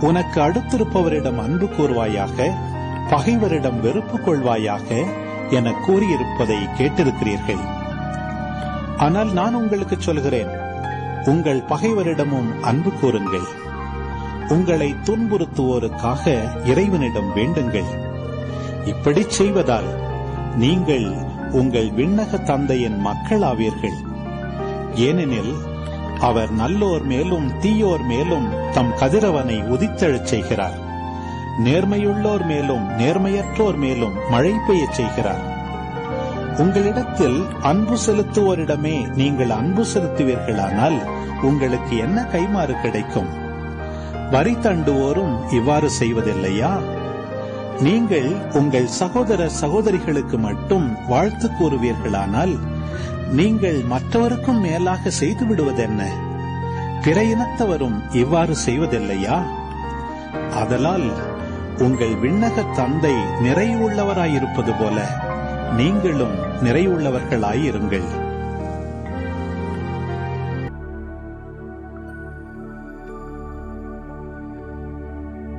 உனக்கு அடுத்திருப்பவரிடம் அன்பு கூறுவாயாக பகைவரிடம் வெறுப்பு கொள்வாயாக என கூறியிருப்பதை கேட்டிருக்கிறீர்கள். ஆனால் நான் உங்களுக்கு சொல்கிறேன் உங்கள் பகைவரிடமும் அன்பு கூறுங்கள். உங்களை துன்புறுத்துவோருக்காக இறைவனிடம் வேண்டுங்கள். இப்படி செய்வதால் நீங்கள் உங்கள் விண்ணக தந்தையின் மக்களாவீர்கள். ஏனெனில் அவர் நல்லோர் மேலும் தீயோர் மேலும் தம் கதிரவனை உதித்தெழச் செய்கிறார். நேர்மையுள்ளோர் மேலும் நேர்மையற்றோர் மேலும் மழை பெய்யச் செய்கிறார். உங்களிடத்தில் அன்பு செலுத்துவோரிடமே நீங்கள் அன்பு செலுத்துவீர்களானால் உங்களுக்கு என்ன கைமாறு கிடைக்கும்? வரி தண்டுவோரும் இவ்வாறு செய்வதில்லையா? நீங்கள் உங்கள் சகோதர சகோதரிகளுக்கு மட்டும் வாழ்த்து கூறுவீர்களானால் நீங்கள் மற்றவருக்கும் மேலாக செய்து விடுவதென்ன பிற இனத்தவரும் இவ்வாறு செய்வதில்லையா? அதலால் உங்கள் விண்ணக தந்தை நிறைவுள்ளவராயிருப்பது போல நீங்களும் நிறைவுள்ளவர்களாயிருங்கள்